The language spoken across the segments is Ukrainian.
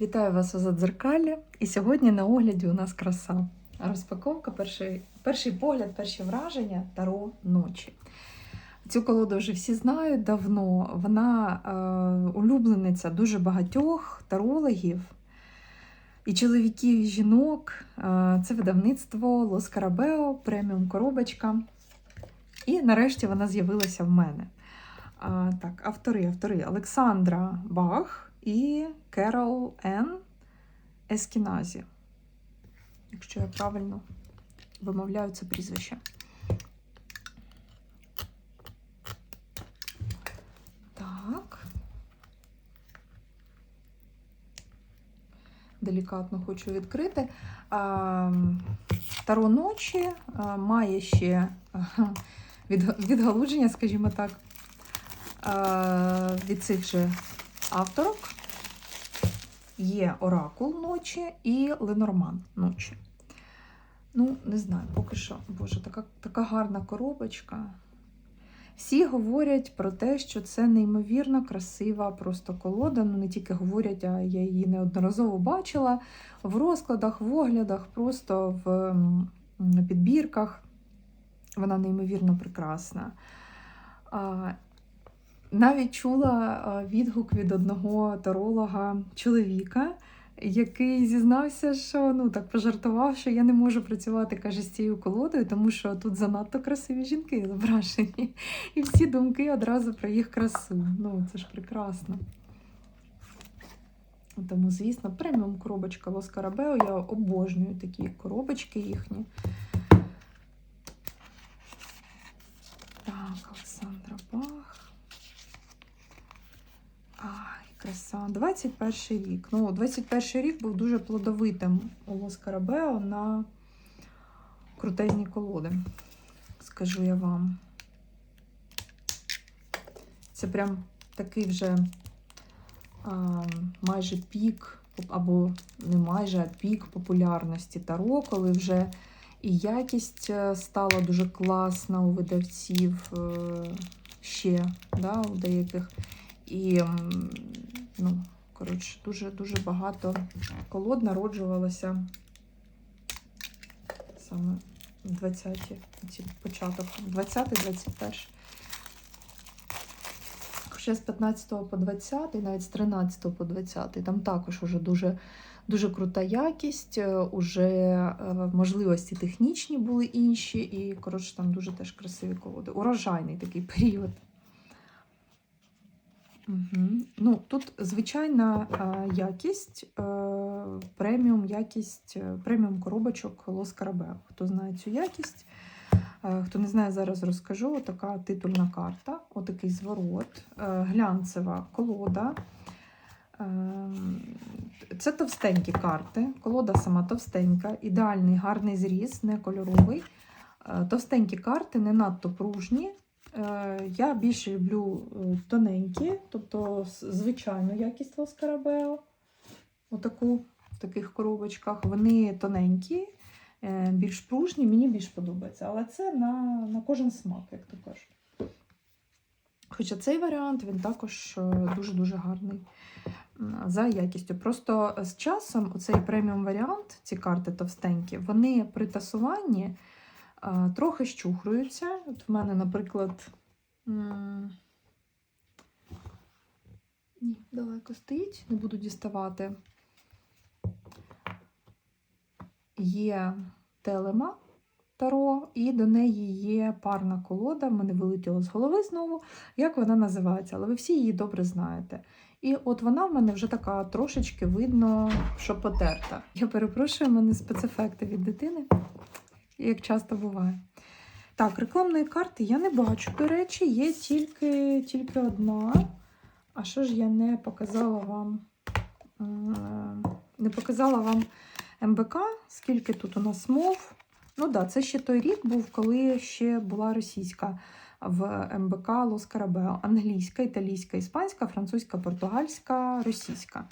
Вітаю вас у Задзеркалі. І сьогодні на огляді у нас краса. Розпаковка, перший, перший погляд, перші враження Таро ночі. Цю колоду вже всі знають давно. Вона е, улюблениця дуже багатьох тарологів. І чоловіків, і жінок. Е, це видавництво Лос Карабео, преміум коробочка. І нарешті вона з'явилася в мене. А, так, автори, автори Олександра Бах і Керол Н. Ескіназі. Якщо я правильно вимовляю це прізвище. Так. Делікатно хочу відкрити. Таро ночі має ще відгалудження, скажімо так, від цих же авторок. Є Оракул ночі і Ленорман ночі. Ну, не знаю, поки що, боже, така, така гарна коробочка. Всі говорять про те, що це неймовірно красива просто колода. Ну, не тільки говорять, а я її неодноразово бачила в розкладах, в оглядах, просто в підбірках. Вона неймовірно прекрасна. Навіть чула відгук від одного таролога чоловіка, який зізнався, що ну так пожартував, що я не можу працювати каже, з цією колодою, тому що тут занадто красиві жінки зображені. І всі думки одразу про їх красу. Ну, це ж прекрасно. Тому, звісно, преміум коробочка Лос Карабео. Я обожнюю такі коробочки їхні. Так, Олександра Бах. Ай, краса. 21 рік. Ну, 21 рік був дуже плодовитим у Лос Карабео на крутезні колоди. Скажу я вам. Це прям такий вже а, майже пік, або не майже, а пік популярності Таро, коли вже і якість е, стала дуже класна у видавців е, ще, да, у деяких. І, ну, коротше, дуже-дуже багато колод народжувалося саме в 20-ті, ці початок, 20-21. Хоча з 15 по 20, навіть з 13 по 20, там також уже дуже, дуже крута якість, е, уже е, можливості технічні були інші, і, коротше, там дуже теж красиві колоди. Урожайний такий період. Угу. Ну, Тут звичайна е, якість, е, преміум якість, е, преміум коробочок Лос Карабео. Хто знає цю якість, е, хто не знає, зараз розкажу. Така титульна карта, отакий зворот, е, глянцева колода. Е, Це товстенькі карти. Колода сама товстенька, ідеальний гарний зріз, не кольоровий. Товстенькі карти, не надто пружні. Е, Я більше люблю е, тоненькі, тобто звичайну якість Лос Карабео. Отаку в таких коробочках. Вони тоненькі, е, більш пружні, мені більш подобається. Але це на, на кожен смак, як то кажуть. Хоча цей варіант він також дуже-дуже гарний за якістю. Просто з часом цей преміум варіант, ці карти товстенькі, вони при тасуванні трохи щухруються. От в мене, наприклад, ні, далеко стоїть, не буду діставати. Є телема Таро, і до неї є парна колода. В мене вилетіло з голови знову, як вона називається, але ви всі її добре знаєте. І от вона в мене вже така трошечки видно, що потерта. Я перепрошую, в мене спецефекти від дитини як часто буває. Так, рекламної карти я не бачу, до речі, є тільки, тільки одна. А що ж я не показала вам? Е, Не показала вам МБК, скільки тут у нас мов. Ну так, да, це ще той рік був, коли ще була російська в МБК Лос Карабео. Англійська, італійська, іспанська, французька, португальська, російська.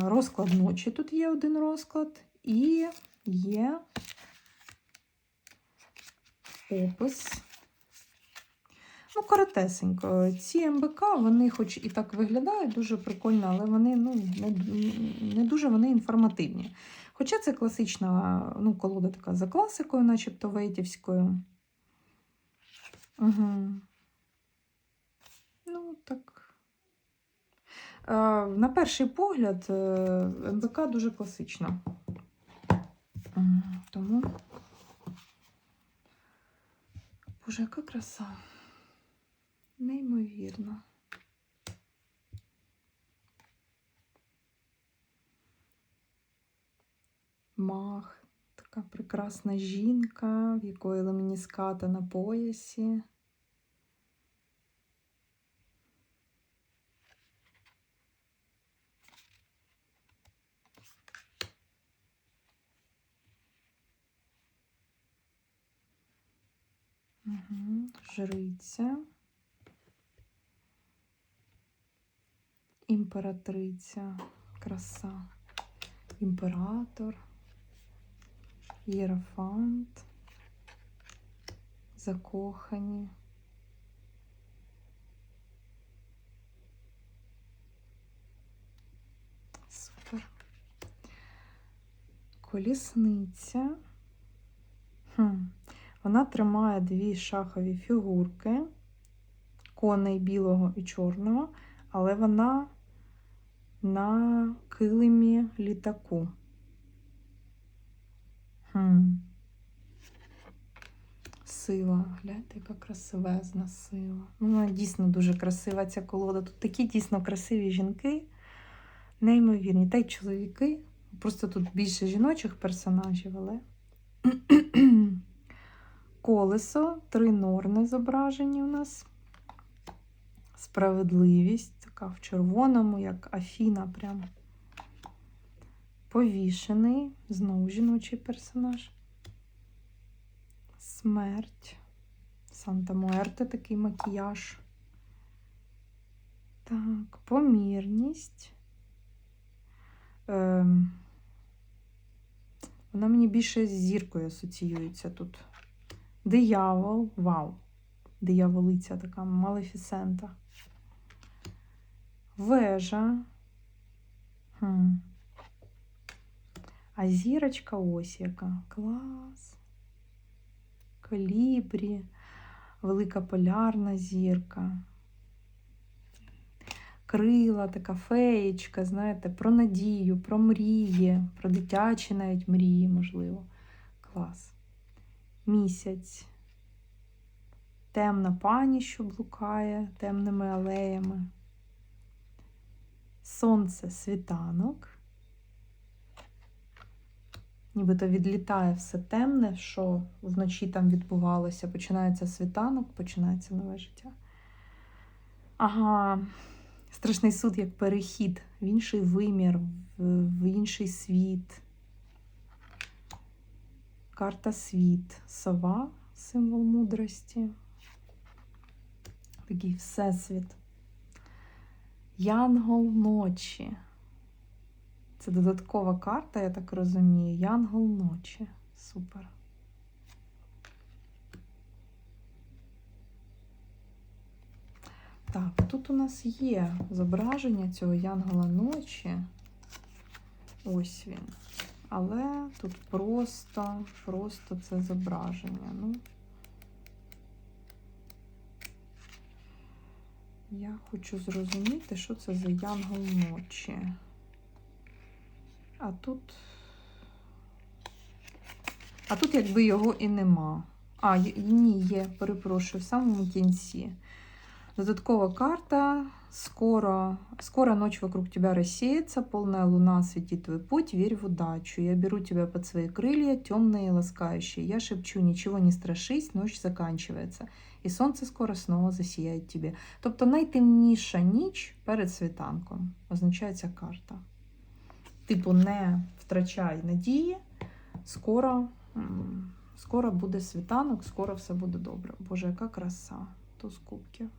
Розклад ночі тут є один розклад. І є опис. Ну, коротесенько. Ці МБК, вони хоч і так виглядають дуже прикольно, але вони ну, не, не дуже вони інформативні. Хоча це класична ну, колода така за класикою, начебто вейтівською. Угу. Ну, так. Е, на перший погляд, е, МБК дуже класична. Тому. Боже, яка краса. Неймовірно. Мах, така прекрасна жінка, в якої ламініската на поясі. Угу. Жриця. Імператриця, краса, імператор, єрофант, закохані. Супер. Колісниця. Вона тримає дві шахові фігурки, коней білого і чорного, але вона на килимі літаку. Хм. Сила. Гляньте, яка красивезна сила. Ну, вона дійсно дуже красива ця колода. Тут такі дійсно красиві жінки, неймовірні. Та й чоловіки. Просто тут більше жіночих персонажів, але. Колесо, три норни зображені у нас. Справедливість, така в червоному, як Афіна, прям. Повішений, знову жіночий персонаж. Смерть. Санта Муерте такий макіяж. Так, помірність. Ем, вона мені більше з зіркою асоціюється тут. Диявол, вау. Дияволиця така малефісента. Вежа. Хм. А зірочка ось яка. Клас. Колібрі, велика полярна зірка. Крила, така феєчка, знаєте, про надію, про мрії, про дитячі навіть мрії, можливо. Клас. Місяць. Темна пані, що блукає темними алеями. Сонце світанок. Нібито відлітає все темне, що вночі там відбувалося. Починається світанок, починається нове життя. Ага, страшний суд як перехід в інший вимір, в, інший світ. Карта світ. Сова, символ мудрості. Такий всесвіт. Янгол ночі. Це додаткова карта, я так розумію. Янгол ночі. Супер. Так, тут у нас є зображення цього янгола ночі. Ось він. Але тут просто, просто це зображення. Ну, я хочу зрозуміти, що це за янгол ночі. А тут. А тут якби його і нема. А, ні, є, перепрошую, в самому кінці. Додаткова карта. Скоро, скоро ночь вокруг тебя рассеется, полная луна осветит твой путь, верь в удачу. Я беру тебя под свои крылья, темные и ласкающие. Я шепчу, ничего не страшись, ночь заканчивается. І сонце скоро снова засіяє тебе. Тобто найтемніша ніч перед світанком означає ця карта. Типу, не втрачай надії, скоро, скоро буде світанок, скоро все буде добре. Боже, яка краса. Туз кубків.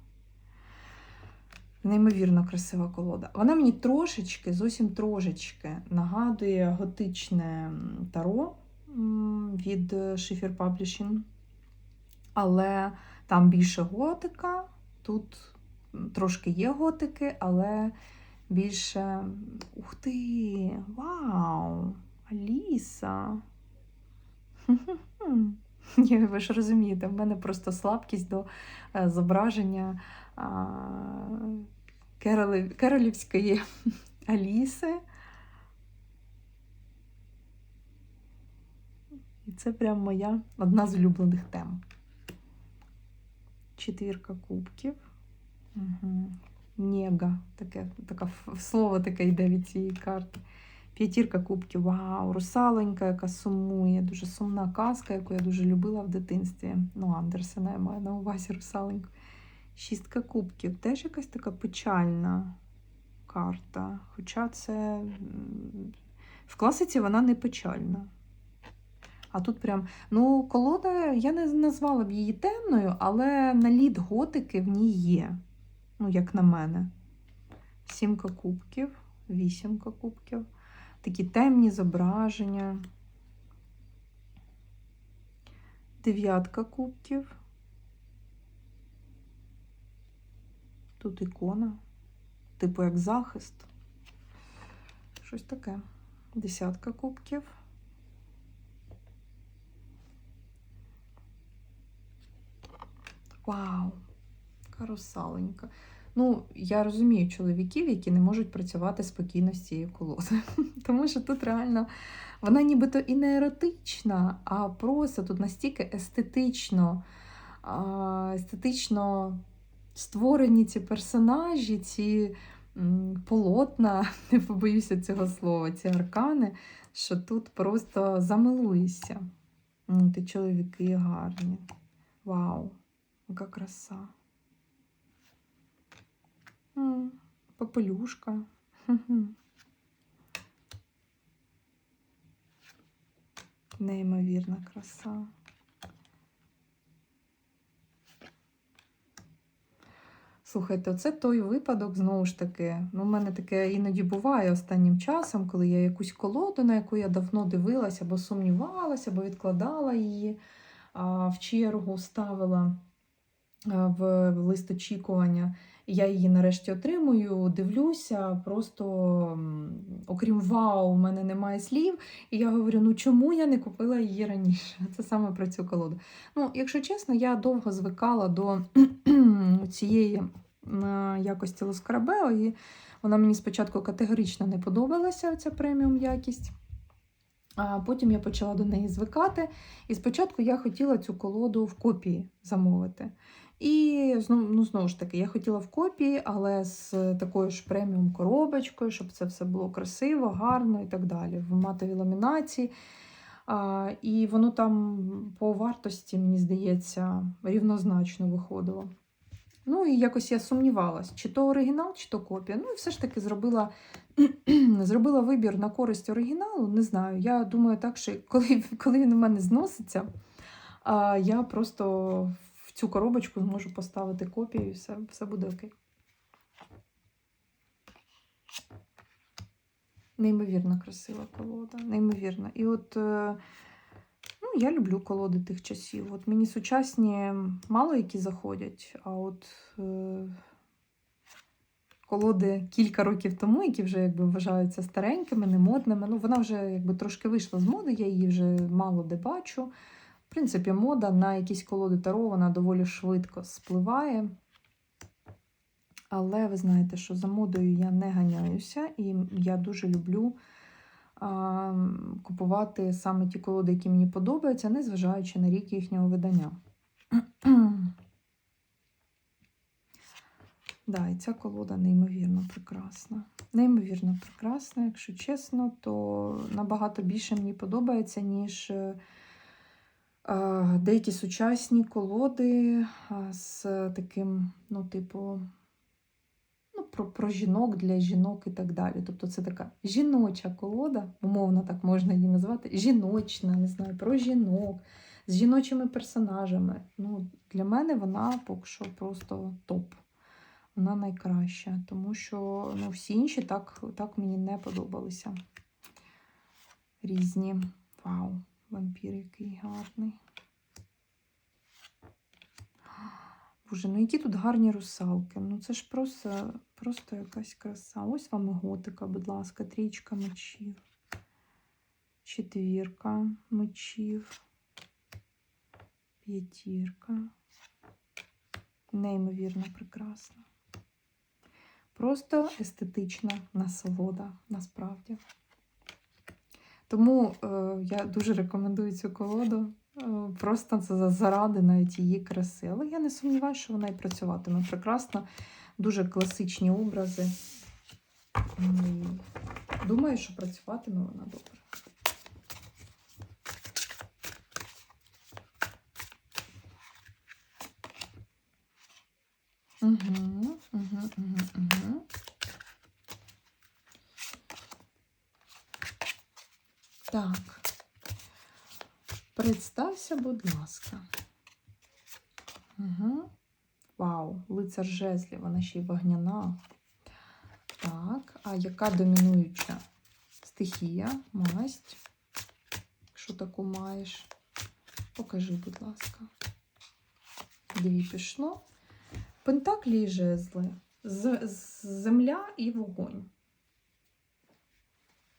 Неймовірно красива колода. Вона мені трошечки, зовсім трошечки нагадує готичне таро від Schiffer Publishing. але там більше готика. Тут трошки є готики, але більше. Ух ти! Вау! Аліса! Ви ж розумієте, в мене просто слабкість до е, зображення а, Керолівської Аліси. І це прям моя одна з улюблених тем. Четвірка кубків. Угу. Нега. Таке, таке слово таке йде від цієї карти. П'ятірка кубків. Вау, русаленька, яка сумує. Дуже сумна казка, яку я дуже любила в дитинстві. Ну, Андерсена я маю на увазі русаленьку. Шістка кубків. Теж якась така печальна карта. Хоча це в класиці вона не печальна. А тут прям, ну, колода, я не назвала б її темною, але наліт готики в ній є. Ну, як на мене. Сімка кубків, вісімка кубків. Такі темні зображення. Дев'ятка кубків. Тут ікона. Типу як захист. Щось таке. Десятка кубків. Вау! Карусаленька. Ну, я розумію чоловіків, які не можуть працювати спокійно з цією колодою. Тому що тут реально вона нібито і не еротична, а просто тут настільки естетично, естетично створені ці персонажі, ці полотна, не побоюся цього слова, ці аркани, що тут просто замилуєшся. Ти чоловіки гарні. Вау, яка краса. Попелюшка. Неймовірна краса. Слухайте, це той випадок, знову ж таки. Ну, у мене таке іноді буває останнім часом, коли я якусь колоду, на яку я давно дивилася, або сумнівалася, або відкладала її, а, в чергу ставила в в лист очікування. Я її нарешті отримую, дивлюся, просто окрім вау, у мене немає слів. І я говорю: ну чому я не купила її раніше? Це саме про цю колоду. Ну, якщо чесно, я довго звикала до цієї якості Лоскарабео, і вона мені спочатку категорично не подобалася, ця преміум якість. А потім я почала до неї звикати. І спочатку я хотіла цю колоду в копії замовити. І ну, знову ж таки, я хотіла в копії, але з такою ж преміум коробочкою, щоб це все було красиво, гарно і так далі. В матовій ламінації. А, і воно там по вартості, мені здається, рівнозначно виходило. Ну, і якось я сумнівалась, чи то оригінал, чи то копія. Ну, і все ж таки зробила, зробила вибір на користь оригіналу. Не знаю. Я думаю, так, що коли, коли він у мене зноситься, а, я просто цю коробочку зможу поставити копію, і все, все буде окей. Неймовірно красива колода, неймовірно. І от е, ну, я люблю колоди тих часів. От мені сучасні мало які заходять, а от е, колоди кілька років тому, які вже якби вважаються старенькими, немодними. Ну, вона вже якби трошки вийшла з моди, я її вже мало де бачу. В принципі, мода на якісь колоди Таро вона доволі швидко спливає. Але ви знаєте, що за модою я не ганяюся, і я дуже люблю а, купувати саме ті колоди, які мені подобаються, незважаючи на рік їхнього видання. Да, і ця колода неймовірно прекрасна. Неймовірно прекрасна, якщо чесно, то набагато більше мені подобається, ніж е, деякі сучасні колоди з таким, ну, типу, ну, про, про жінок для жінок і так далі. Тобто це така жіноча колода, умовно так можна її назвати, жіночна, не знаю, про жінок, з жіночими персонажами. Ну, Для мене вона поки що просто топ. Вона найкраща, тому що ну, всі інші так, так мені не подобалися. Різні. Вау, вампір який гарний. Боже, ну які тут гарні русалки. Ну це ж просто, просто якась краса. Ось вам і готика, будь ласка, трічка мечів. Четвірка мечів. П'ятірка. Неймовірно прекрасно. Просто естетична насолода, насправді. Тому е, я дуже рекомендую цю колоду. Е, Просто заради навіть її краси. Але я не сумніваюся, що вона і працюватиме прекрасно. Дуже класичні образи. Думаю, що працюватиме вона добре. Угу, угу, угу, угу. Так. Представся, будь ласка. Угу. Вау, лицар жезлів, вона ще й вогняна. Так, а яка домінуюча стихія? Масть. Якщо таку маєш, покажи, будь ласка. Дві пішло. Пентаклі і жезли. З, з- земля і вогонь.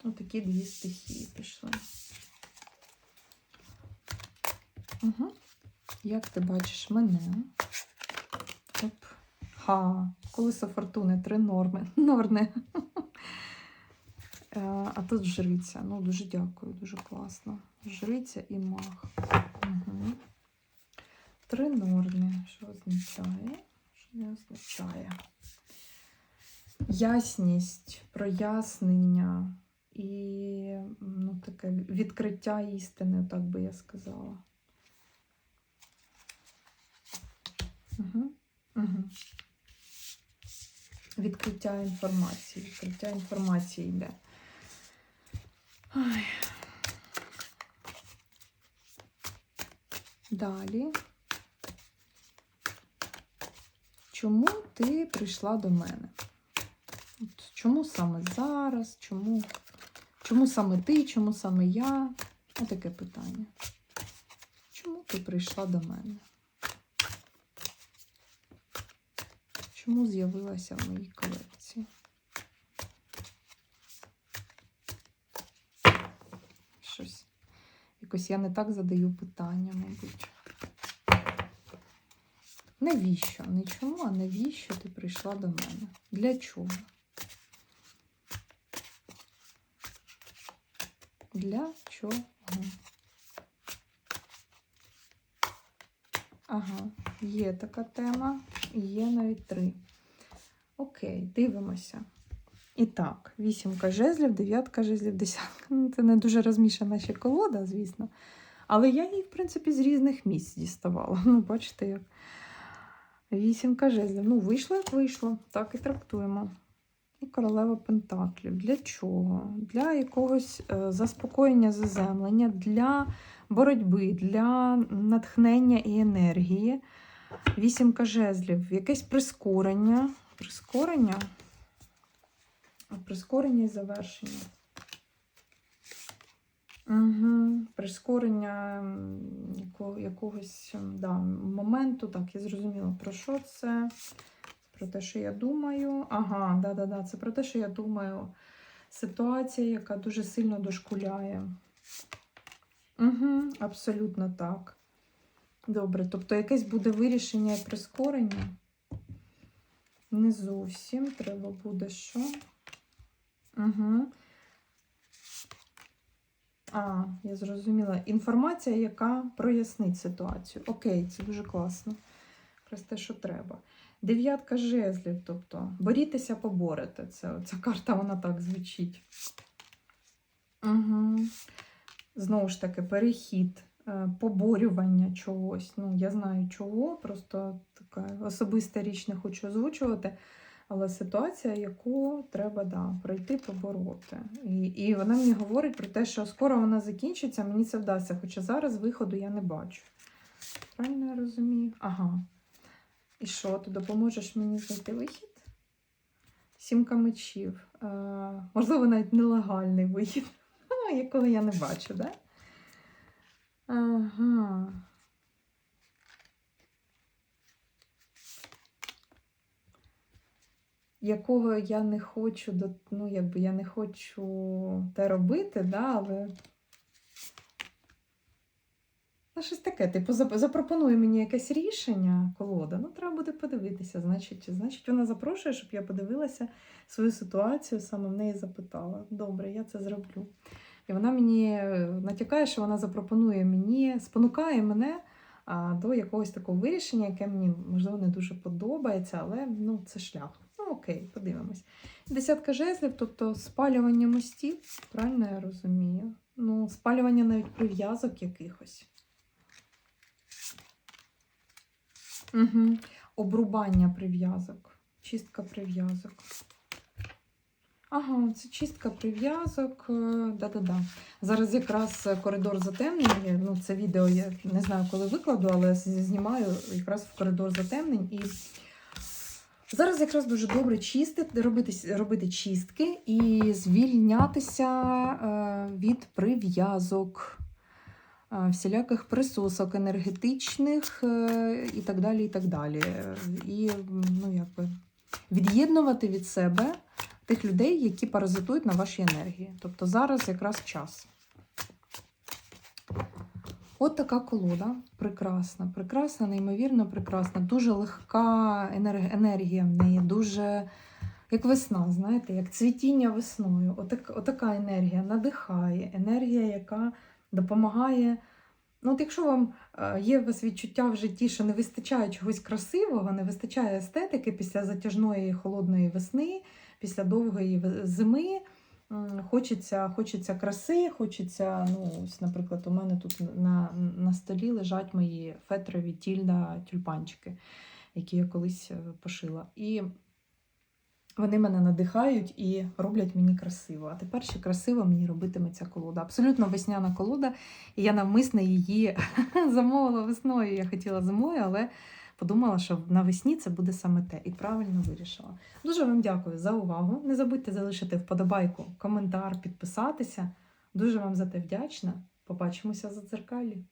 Отакі дві стихії пішли. Угу. Як ти бачиш мене? Оп. Ха, колесо фортуни, три норми. Норни. Е, А тут жриця. Ну, дуже дякую, дуже класно. Жриця і мах. Угу. Три норми. Що означає? Що не означає? Ясність, прояснення ну, таке відкриття істини, так би я сказала. Угу. Угу. Відкриття інформації. Відкриття інформації йде. Ой. Далі. Чому ти прийшла до мене? От чому саме зараз? Чому, чому саме ти? Чому саме я? Отаке питання. Чому ти прийшла до мене? Чому з'явилася в моїй колекції? Щось. Якось я не так задаю питання, мабуть. Навіщо? Не чому, а навіщо ти прийшла до мене? Для чого? Для чого? Ага, є така тема, є навіть три. Окей, дивимося. І так, вісімка жезлів, дев'ятка жезлів, десятка. Ну, Це не дуже розмішана ще колода, звісно. Але я її, в принципі, з різних місць діставала. Ну, бачите, як. Вісімка жезлів. Ну, вийшло, як вийшло. Так і трактуємо. Королева Пентаклів. Для чого? Для якогось е, заспокоєння, заземлення, для боротьби, для натхнення і енергії. Вісімка жезлів. Якесь прискорення. Прискорення. Прискорення і завершення. Угу. Прискорення якогось да, моменту. Так, я зрозуміла, про що це. Про те, що я думаю. Ага, да-да-да, це про те, що я думаю. Ситуація, яка дуже сильно дошкуляє. Угу, абсолютно так. Добре, тобто якесь буде вирішення і прискорення. Не зовсім. Треба буде що? Угу. А, я зрозуміла. Інформація, яка прояснить ситуацію. Окей, це дуже класно. Якраз те, що треба. Дев'ятка жезлів, тобто борітеся, поборете. Це, ця карта, вона так звучить. Угу. Знову ж таки, перехід, е, поборювання чогось. Ну, я знаю чого, просто така особиста річ не хочу озвучувати. Але ситуація, яку треба да, пройти, побороти. І, і вона мені говорить про те, що скоро вона закінчиться, мені це вдасться, хоча зараз виходу я не бачу. Правильно я розумію? Ага. І що, ти допоможеш мені знайти вихід? Сімка мечів. А, можливо, навіть нелегальний вихід, ну, якого я не бачу, да? Ага. Якого я не хочу, ну, якби я не хочу те робити, да, але Ну, щось таке, типу, зап- запропонує мені якесь рішення, колода. Ну, треба буде подивитися. Значить, значить, вона запрошує, щоб я подивилася свою ситуацію, саме в неї запитала. Добре, я це зроблю. І вона мені е, натякає, що вона запропонує мені, спонукає мене до якогось такого вирішення, яке мені, можливо, не дуже подобається, але ну, це шлях. Ну, окей, подивимось. Десятка жезлів, тобто спалювання мостів, правильно я розумію? Ну, спалювання навіть прив'язок якихось. Угу. Обрубання прив'язок, чистка прив'язок. Ага, це чистка прив'язок. е, Да-да-да. Зараз якраз коридор затемнень. Ну, це відео я не знаю, коли викладу, але знімаю якраз в коридор затемнень. І зараз якраз дуже добре чистити, робити, робити чистки і звільнятися е, від прив'язок, всіляких присосок енергетичних е, і так далі. І так далі. І ну, якби, від'єднувати від себе тих людей, які паразитують на вашій енергії. Тобто зараз якраз час. От така колода. Прекрасна, прекрасна, неймовірно прекрасна. Дуже легка енергія в неї, дуже як весна, знаєте, як цвітіння весною. Отак, отака енергія надихає, енергія, яка допомагає. Ну, от якщо вам е, є у вас відчуття в житті, що не вистачає чогось красивого, не вистачає естетики після затяжної холодної весни, після довгої зими. Хочеться, хочеться краси, хочеться, ну, ось, наприклад, у мене тут на, на столі лежать мої фетрові тільда тюльпанчики, які я колись е, пошила. І вони мене надихають і роблять мені красиво. А тепер ще красиво мені робитиме ця колода. Абсолютно весняна колода. І я навмисно її замовила весною. Я хотіла зимою, але подумала, що навесні це буде саме те. І правильно вирішила. Дуже вам дякую за увагу. Не забудьте залишити вподобайку, коментар, підписатися. Дуже вам за те вдячна. Побачимося за дзеркалі.